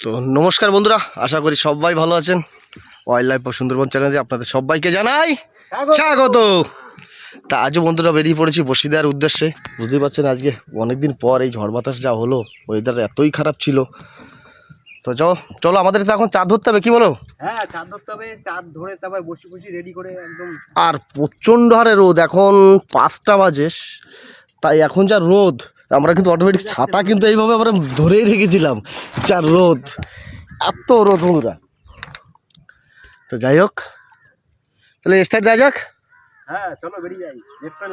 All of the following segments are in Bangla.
তো নমস্কার বন্ধুরা আশা করি সবাই ভালো আছেন। ওয়াইল্ড লাইফ সুন্দরবন চ্যানেলে আপনাদের সবাইকে জানাই স্বাগত। তা আজও বন্ধুরা বেরিয়ে পড়েছি বসি দেওয়ার উদ্দেশ্যে। বুঝতেই পারছেন আজকে অনেকদিন পর এই ঝড় বাতাস যা হলো ওয়েদার এতই খারাপ ছিল। তো চলো চলো আমাদের তো এখন চাঁদ ধরতে হবে কি বলো? হ্যাঁ চাঁদ ধরতে হবে চাঁদ ধরে তারপর বসি বসি রেডি করে একদম। আর প্রচণ্ড হারে রোদ এখন পাঁচটা বাজে তাই এখন যা রোদ আমরা কিন্তু অটোমেটিক ছাতা কিন্তু এইভাবে আমরা ধরেই রেখেছিলাম। যা রোদ এত রোদ বন্ধুরা। তো যাই হোক তাহলে স্টার্ট দেওয়া যাক। হ্যাঁ চলো বেরিয়ে যাই।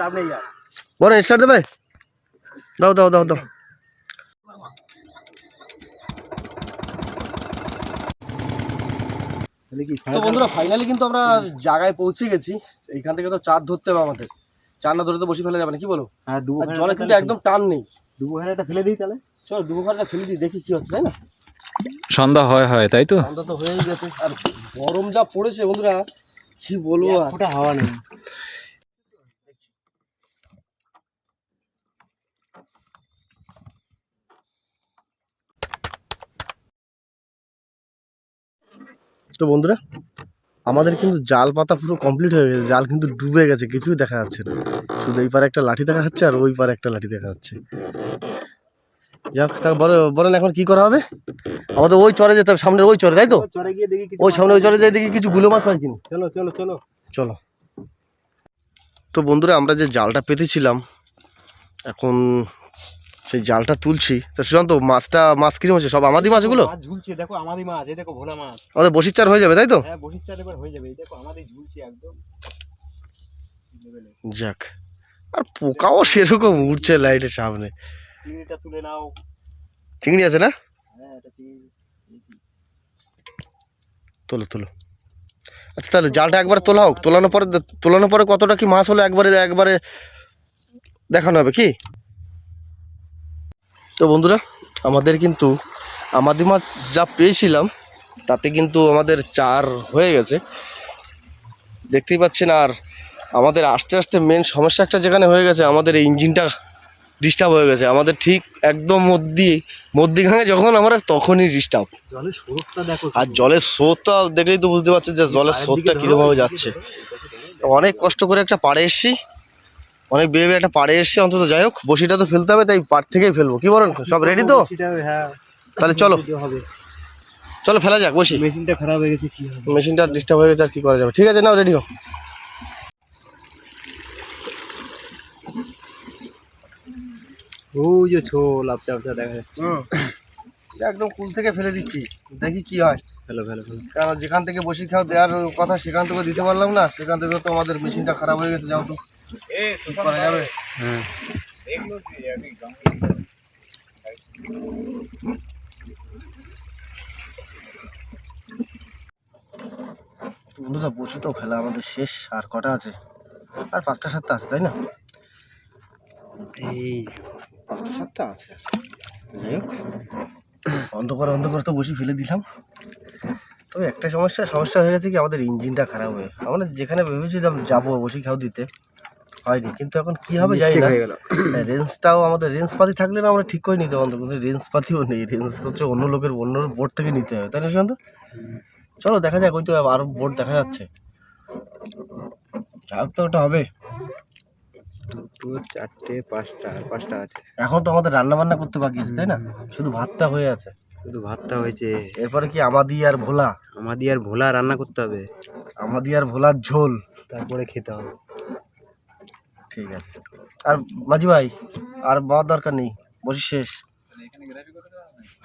লাভ নেই আর। বলো স্টার্ট দেবে? দাও দাও দাও দাও। তাহলে তো বন্ধুরা ফাইনালি কিন্তু আমরা জায়গায় পৌঁছে গেছি। এইখান থেকে তো চার ধরতে হবে আমাদের। চার না ধরে তো বসে ফেলা যাবে না কি বলো? হ্যাঁ ডুবো জলে কিন্তু একদম টান নেই। ডুবো ফেলে দিই তাহলে? চলো ডুবো ফেলে দিই দেখি কি হচ্ছে তাই না? সন্ধ্যা হয় হয় তাই তো? ঠান্ডা তো হয়েই গেছে। আর গরম যা পড়েছে বন্ধুরা কি বলব আর? ওটা হাওয়া নেই। তো বন্ধুরা আমাদের কিন্তু জাল পাতা পুরো কমপ্লিট হয়ে গেছে জাল কিন্তু ডুবে গেছে কিছুই দেখা যাচ্ছে না। শুধু এই পারে একটা লাঠি দেখা যাচ্ছে আর ওই পারে একটা লাঠি দেখা যাচ্ছে। যাক তা বলে- বলেন এখন কি করা হবে? আমাদের ওই চরে যেতে হবে সামনের ওই চরে তাই তো? ওই সামনে ওই চরে যেয়ে দেখি কিছু গুলো মাছ কিনা। চলো চলো চলো। চলো। তো বন্ধুরা আমরা যে জালটা পেতেছিলাম এখন সেই জালটা তুলছি। তো সুশান্ত মাছটা মাছ কিরম হচ্ছে? সব আমাদের মাছ এগুলো? মাছ ঝুলছে দেখো আমাদের মাছ এই দেখো ভোলা মাছ। আমাদের বসির চার হয়ে যাবে তাই তো? হ্যাঁ বসির এবার হয়ে যাবে এই দেখো আমাদের ঝুলছে একদম। যাক আর পোকাও সেরকম উঠছে লাইটের সামনে। চিংড়িটা তুলে নাও। চিংড়ি আছে না? হ্যাঁ এটা চিংড়ি। তোলো তোলো। আচ্ছা তাহলে জালটা একবার তোলা হোক। তোলানোর পরে তোলানোর পরে কতটা কি মাছ হলো? একবারে একবারে দেখানো হবে কি? তো বন্ধুরা আমাদের কিন্তু আমাদের মাছ যা পেয়েছিলাম তাতে কিন্তু আমাদের চার হয়ে গেছে। দেখতেই পাচ্ছেন আর আমাদের আস্তে আস্তে মেন সমস্যা একটা যেখানে হয়ে গেছে আমাদের এই ইঞ্জিনটা ডিস্টার্ব হয়ে গেছে। আমাদের ঠিক একদম মধ্যি মধ্যিখানে যখন আমরা তখনই ডিস্টার্ব জলের স্রোতটা দেখো আর জলের স্রোতটা দেখলেই তো বুঝতে পারছেন যে জলের স্রোতটা কীরকমভাবে যাচ্ছে। তো অনেক কষ্ট করে একটা পাড়ে এসছি। অনেক বেয়ে বেয়ে একটা পাড়ে এসছি অন্তত যাই হোক বসিটা তো ফেলতে হবে তাই পাড় থেকেই ফেলব। কি বলেন? সব রেডি তো? হ্যাঁ। তাহলে চলো। চলো ফেলা যাক বসি। মেশিনটা খারাপ হয়ে গেছে কি হবে? মেশিনটা ডিস্টার্ব হয়ে গেছে আর কি করা যাবে? ঠিক আছে নাও রেডি হো ওই যে ছোল আপচা আপচা দেখা যাচ্ছে। একদম কুল থেকে ফেলে দিচ্ছি। দেখি কি হয়। ফেলো ফেলো ফেলো। কারণ যেখান থেকে বসি খাও দেওয়ার কথা সেখান থেকে দিতে পারলাম না। সেখান থেকে তো আমাদের মেশিনটা খারাপ হয়ে গেছে যাও তো। করা যাবে? হ্যাঁ। বন্ধুরা বসে তো ফেলা আমাদের শেষ। আর কটা আছে? আর পাঁচটা সাতটা আছে তাই না? এই পাঁচটা সাতটা আছে। যাই হোক অন্ধকার অন্ধকার তো বসে ফেলে দিলাম। তবে একটা সমস্যা সমস্যা হয়ে গেছে কি আমাদের ইঞ্জিনটা খারাপ হয়ে আমরা যেখানে ভেবেছিলাম যাব বসে খাও দিতে। হয়নি। কিন্তু এখন কি হবে জানি না। হয়ে গেল। রেঞ্জটাও আমাদের রেঞ্জ পাতি থাকলে না আমরা ঠিক করে নিতে পারতাম কিন্তু রেঞ্জ পাতিও নেই। রেঞ্জ হচ্ছে অন্য লোকের অন্য বোর্ড থেকে নিতে হবে তাই না সুশান্ত? চলো দেখা যাক ওই তো আরও বোর্ড দেখা যাচ্ছে। যাক তো ওটা হবে। দুটো চারটে পাঁচটা আর পাঁচটা আছে। এখন তো আমাদের রান্না বান্না করতে বাকি আছে তাই না? শুধু ভাতটা হয়ে আছে। শুধু ভাতটা হয়েছে। এরপরে কি আমাদি আর ভোলা? আমাদের আর ভোলা রান্না করতে হবে। আমাদি আর ভোলার ঝোল। তারপরে খেতে হবে। ঠিক আছে। আর মাঝি ভাই আর বাবার দরকার নেই বসি শেষ।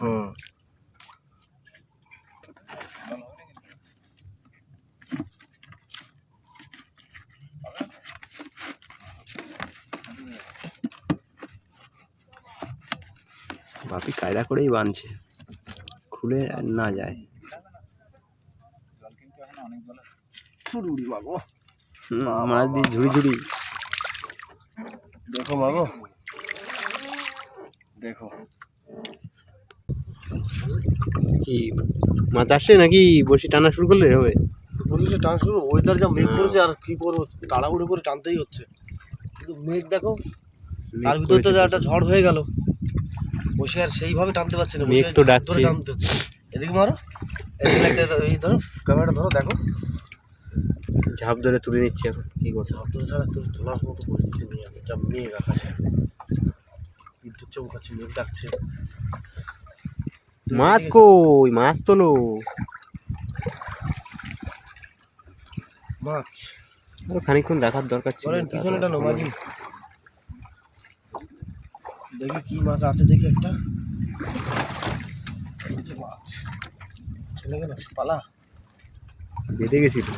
হুম। বাপি কায়দা করেই বানছে। খুলে না যায়। মাছ দিয়ে ঝুড়ি ঝুড়ি। দেখো মাগো দেখো। কি মাছ আসছে নাকি? বসি টানা শুরু করলে হবে। বলছে টান শুরু ওয়েদার যা মেঘ করেছে আর কি করব তাড়াহুড়ো করে টানতেই হচ্ছে। কিন্তু মেঘ দেখো তার ভিতরে তো একটা ঝড় হয়ে গেল। বসে আর সেইভাবে টানতে পারছি না মেঘ তো হাত ধরে ডাকছে। টানতে। এদিকে মারো লাইটটা ধরো, এই ধরো ক্যামেরাটা ধরো দেখো। ঝাঁপ ধরে তুলে নিচ্ছি এখন। কি করছে ঝাপটা ছাড়া তোর তোলার মতো পরিস্থিতি নেই আমি যা মেঘ আকাশে। বিদ্যুৎ চমকাচ্ছে মেঘ ডাকছে। মাছ কই? মাছ তোলো। মাছ। আরও খানিকক্ষণ রাখার দরকার ছিল। পিছনে টানো মাঝি দেখি কি মাছ আছে দেখি একটা। মাছ। চলে গেল পালা। বেঁধে গেছি তো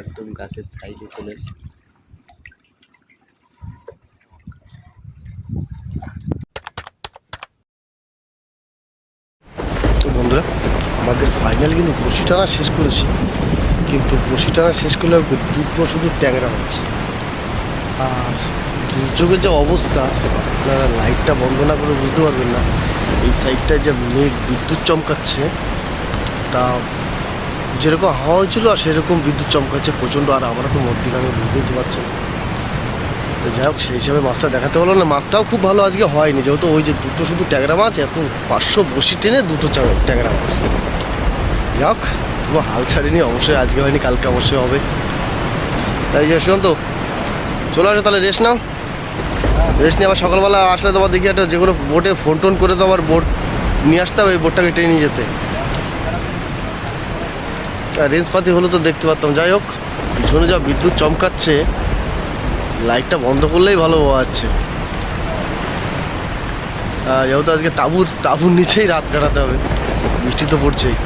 একদম গাছের সাইডে চলে বন্ধুরা, আমাদের ফাইনাল কিন্তু বসি টানা শেষ করেছি, কিন্তু বসি টানা শেষ করলে দুটো শুধু ট্যাংরা হচ্ছে আর দুর্যোগের যে অবস্থা, আপনারা লাইটটা বন্ধ না করে বুঝতে পারবেন না, এই সাইডটায় যে মেঘ বিদ্যুৎ চমকাচ্ছে, তা যেরকম হাওয়া হয়েছিল আর সেরকম বিদ্যুৎ চমকাচ্ছে প্রচণ্ড, আর আমরা তো মধ্যিখানে বুঝতেই পারছি। তো যাই হোক, সেই হিসাবে মাছটা দেখাতে পারল না। মাছটাও খুব ভালো আজকে হয়নি, যেহেতু ওই যে দুটো শুধু ট্যাংরা মাছ এখন পাঁচশো বসি টেনে দুটো ট্যাংরা মাছ। যাই হোক, কোনো হাল ছাড়িনি, অবশ্যই আজকে হয়নি, কালকে অবশ্যই হবে। তাই যে শুনুন তো, চলে আসো তাহলে, রেস্ট নাও। রেস্ট নিয়ে আবার সকালবেলা আসলে তোমার দেখি একটা যে কোনো বোটে ফোন টোন করে তো আবার বোট নিয়ে আসতে হবে, এই বোটটাকে টেনে নিয়ে যেতে। রেঞ্জ পাতি হলে তো দেখতে পারতাম। যাই হোক, পিছনে যা বিদ্যুৎ চমকাচ্ছে, লাইটটা বন্ধ করলেই ভালো যাচ্ছে। যেহেতু আজকে তাঁবুর তাঁবুর নিচেই রাত কাটাতে হবে, বৃষ্টি তো পড়ছেই।